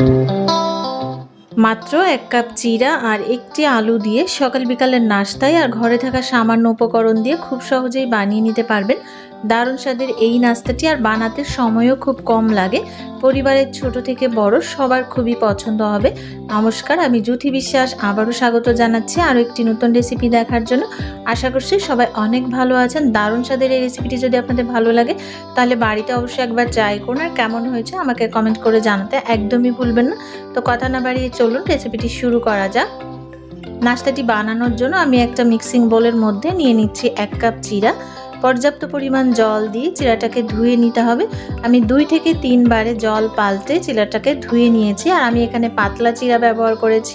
Thank you. মাত্র এক cup চিরা আর একটি আলু দিয়ে সকাল বিকালের নাস্তায় আর ঘরে থাকা সামান্য উপকরণ দিয়ে খুব সহজেই বানিয়ে নিতে পারবেন। দারুণ স্বাদের এই নাস্তাটি আর বানাতে সময়ও খুব কম লাগে। পরিবারের ছোট থেকে বড় সবার খুবই পছন্দ হবে। নমস্কার, আমি জ্যোতি বিশ্বাস। আবারও স্বাগত জানাচ্ছি আরও একটি নতুন রেসিপি দেখার জন্য। আশা করছি সবাই অনেক ভালো আছেন। দারুণ স্বাদের এই রেসিপিটি যদি আপনাদের ভালো লাগে, তাহলে বাড়িতে অবশ্যই একবার ট্রাই করুন। আর কেমন হয়েছে আমাকে কমেন্ট করে জানাতে একদমই ভুলবেন না। তো কথা না বাড়িয়ে চলুন রেসিপিটি শুরু করা যাক। নাস্তাটি বানানোর জন্য আমি একটা মিক্সিং বোলের মধ্যে নিয়ে নিচ্ছি এক কাপ চিরা। পর্যাপ্ত পরিমাণ জল দিয়ে চিরাটাকে ধুয়ে নিতে হবে। আমি দুই থেকে তিনবারে জল পাল্টে চিরাটাকে ধুয়ে নিয়েছি আর আমি এখানে পাতলা চিরা ব্যবহার করেছি।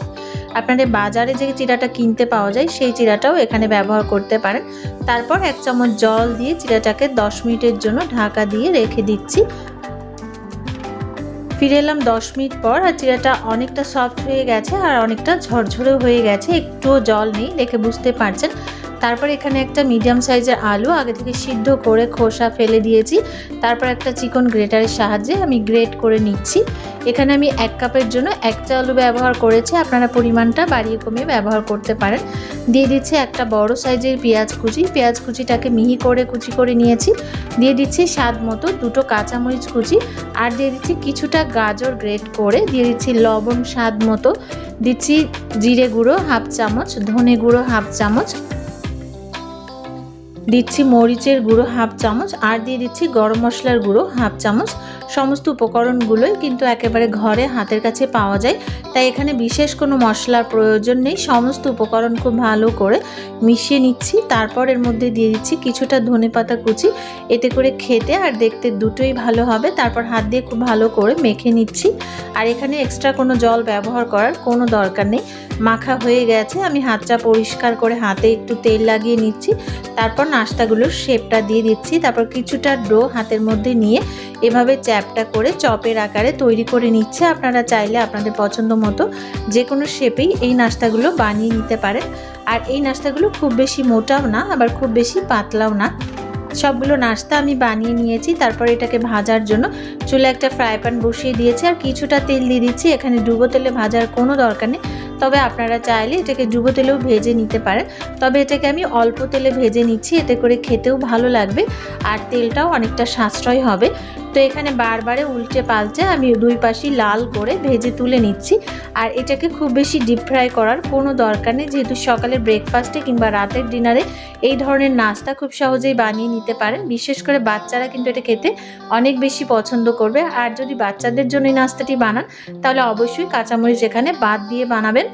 আপনাদের বাজারে যে চিরাটা কিনতে পাওয়া যায়, সেই চিরাটাও এখানে ব্যবহার করতে পারেন। তারপর এক চামচ জল দিয়ে চিরাটাকে দশ মিনিটের জন্য ঢাকা দিয়ে রেখে দিচ্ছি। ফিরে এলাম দশ মিনিট পর আর চিরাটা অনেকটা সফট হয়ে গেছে আর অনেকটা ঝরঝরে হয়ে গেছে। একটুও জল নেই, দেখে বুঝতে পারছেন। তারপর এখানে একটা মিডিয়াম সাইজের আলু, আগে থেকে সিদ্ধ করে খোসা ফেলে দিয়েছি। তারপর একটা চিকন গ্রেটারের সাহায্যে আমি গ্রেট করে নিচ্ছি। এখানে আমি এক কাপের জন্য একটা আলু ব্যবহার করেছি, আপনারা পরিমাণটা বাড়িয়ে কমিয়ে ব্যবহার করতে পারেন। দিয়ে দিচ্ছি একটা বড় সাইজের পেঁয়াজ কুচি। পেঁয়াজ কুচিটাকে মিহি করে কুচি করে নিয়েছি। দিয়ে দিচ্ছি স্বাদ মতো দুটো কাঁচামরিচ কুচি। আর দিয়ে দিচ্ছি কিছুটা গাজর গ্রেট করে। দিয়ে দিচ্ছি লবণ স্বাদ মতো। দিচ্ছি জিরে গুঁড়ো হাফ চামচ, ধনে গুঁড়ো হাফ চামচ। দিচ্ছি মরিচের গুঁড়ো হাফ চামচ আর দিয়ে দিচ্ছি গরম মশলার গুঁড়ো হাফ চামচ। সমস্ত উপকরণগুলোই কিন্তু একেবারে ঘরে হাতের কাছে পাওয়া যায়। তাই এখানে বিশেষ কোনো মশলার প্রয়োজন নেই। সমস্ত উপকরণ খুব ভালো করে মিশিয়ে নিচ্ছি। তারপর এর মধ্যে দিয়ে দিচ্ছি কিছুটা ধনে পাতা কুচি। এতে করে খেতে আর দেখতে দুটোই ভালো হবে। তারপর হাত দিয়ে খুব ভালো করে মেখে নিচ্ছি। আর এখানে এক্সট্রা কোনো জল ব্যবহার করার কোনো দরকার নেই। মাখা হয়ে গেছে। আমি হাতটা পরিষ্কার করে হাতে একটু তেল লাগিয়ে নিচ্ছি। তারপর নাস্তাগুলোর শেপটা দিয়ে দিচ্ছি। তারপর কিছুটা ডো হাতের মধ্যে নিয়ে এভাবে চ্যাপটা করে চপের আকারে তৈরি করে নিচ্ছে। আপনারা চাইলে আপনাদের পছন্দ মতো যে কোনো শেপেই এই নাস্তাগুলো বানিয়ে নিতে পারেন। আর এই নাস্তাগুলো খুব বেশি মোটাও না, আবার খুব বেশি পাতলাও না। সবগুলো নাস্তা আমি বানিয়ে নিয়েছি। তারপর এটাকে ভাজার জন্য চুলে একটা ফ্রাই প্যান বসিয়ে দিয়েছি। আর কিছুটা তেল দিয়ে দিচ্ছি। এখানে ডুবো তেলে ভাজার কোনো দরকার নেই। তবে আপনারা চাইলে এটাকে ডুবো তেলেও ভেজে নিতে পারেন। তবে এটাকে আমি অল্প তেলে ভেজে নিচ্ছি, এতে করে খেতেও ভালো লাগবে আর তেলটাও অনেকটা সাশ্রয় হবে। তো এখানে বারবারে উল্টে পাল্টে আমি দুই পাশই লাল করে ভেজে তুলে নিচ্ছি। আর এটাকে খুব বেশি ডিপ ফ্রাই করার কোনো দরকার নেই, যেহেতু সকালের ব্রেকফাস্টে কিংবা রাতের ডিনারে এই ধরনের নাস্তা খুব সহজেই বানিয়ে নিতে পারেন। বিশেষ করে বাচ্চারা কিন্তু এটা খেতে অনেক বেশি পছন্দ করবে। আর যদি বাচ্চাদের জন্য এই নাস্তাটি বানান, তাহলে অবশ্যই কাঁচামরিচ এখানে বাদ দিয়ে বানাবেন।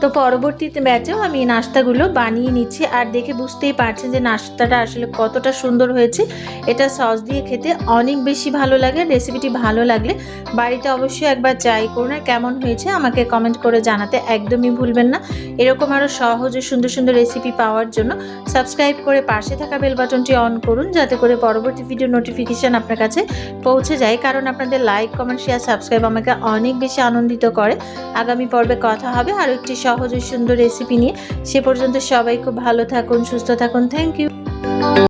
তো পরবর্তীতে ব্যাচেও আমি নাস্তাগুলো বানিয়ে নিচ্ছি। আর দেখে বুঝতেই পারছেন যে নাস্তাটা আসলে কতটা সুন্দর হয়েছে। এটা সস দিয়ে খেতে অনেক বেশি ভালো লাগে রেসিপিটি ভালো লাগলে। বাড়িতে অবশ্যই একবার ট্রাই করুন আর কেমন হয়েছে আমাকে কমেন্ট করে জানাতে একদমই ভুলবেন না। এরকম আরও সহজ ও সুন্দর সুন্দর রেসিপি পাওয়ার জন্য সাবস্ক্রাইব করে পাশে থাকা বেল বাটনটি অন করুন, যাতে করে পরবর্তী ভিডিও নোটিফিকেশান আপনার কাছে পৌঁছে যায়। কারণ আপনাদের লাইক কমেন্ট শেয়ার সাবস্ক্রাইব আমাকে অনেক বেশি আনন্দিত করে। আগামী পর্বে কথা হবে আরও একটি সহজ ও সুন্দর রেসিপি নিয়ে সে পর্যন্ত সবাই খুব ভালো থাকুন, সুস্থ থাকুন। Thank you